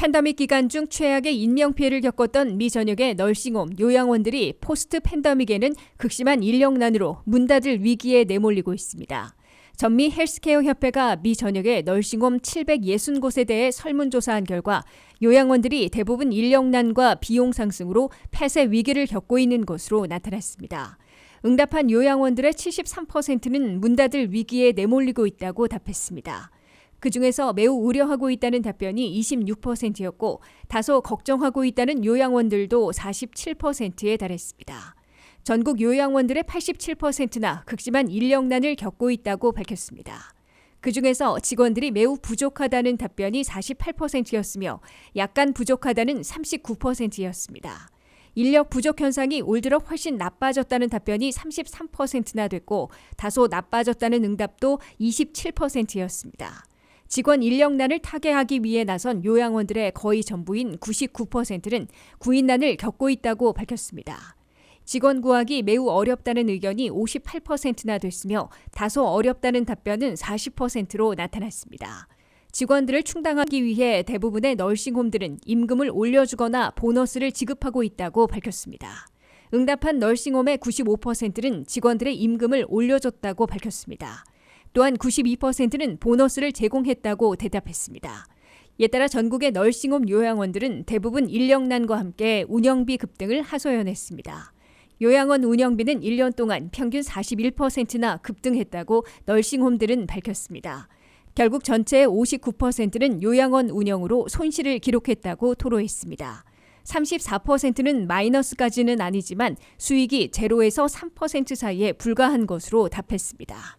팬데믹 기간 중 최악의 인명피해를 겪었던 미 전역의 널싱홈, 요양원들이 포스트 팬데믹에는 극심한 인력난으로 문 닫을 위기에 내몰리고 있습니다. 전미 헬스케어 협회가 미 전역의 널싱홈 760곳에 대해 설문조사한 결과 요양원들이 대부분 인력난과 비용 상승으로 폐쇄 위기를 겪고 있는 것으로 나타났습니다. 응답한 요양원들의 73%는 문 닫을 위기에 내몰리고 있다고 답했습니다. 그 중에서 매우 우려하고 있다는 답변이 26%였고 다소 걱정하고 있다는 요양원들도 47%에 달했습니다. 전국 요양원들의 87%나 극심한 인력난을 겪고 있다고 밝혔습니다. 그 중에서 직원들이 매우 부족하다는 답변이 48%였으며 약간 부족하다는 39%였습니다. 인력 부족 현상이 올 들어 훨씬 나빠졌다는 답변이 33%나 됐고 다소 나빠졌다는 응답도 27%였습니다. 직원 인력난을 타개하기 위해 나선 요양원들의 거의 전부인 99%는 구인난을 겪고 있다고 밝혔습니다. 직원 구하기 매우 어렵다는 의견이 58%나 됐으며 다소 어렵다는 답변은 40%로 나타났습니다. 직원들을 충당하기 위해 대부분의 널싱홈들은 임금을 올려주거나 보너스를 지급하고 있다고 밝혔습니다. 응답한 널싱홈의 95%는 직원들의 임금을 올려줬다고 밝혔습니다. 또한 92%는 보너스를 제공했다고 대답했습니다. 이에 따라 전국의 널싱홈 요양원들은 대부분 인력난과 함께 운영비 급등을 하소연했습니다. 요양원 운영비는 1년 동안 평균 41%나 급등했다고 널싱홈들은 밝혔습니다. 결국 전체의 59%는 요양원 운영으로 손실을 기록했다고 토로했습니다. 34%는 마이너스까지는 아니지만 수익이 제로에서 3% 사이에 불과한 것으로 답했습니다.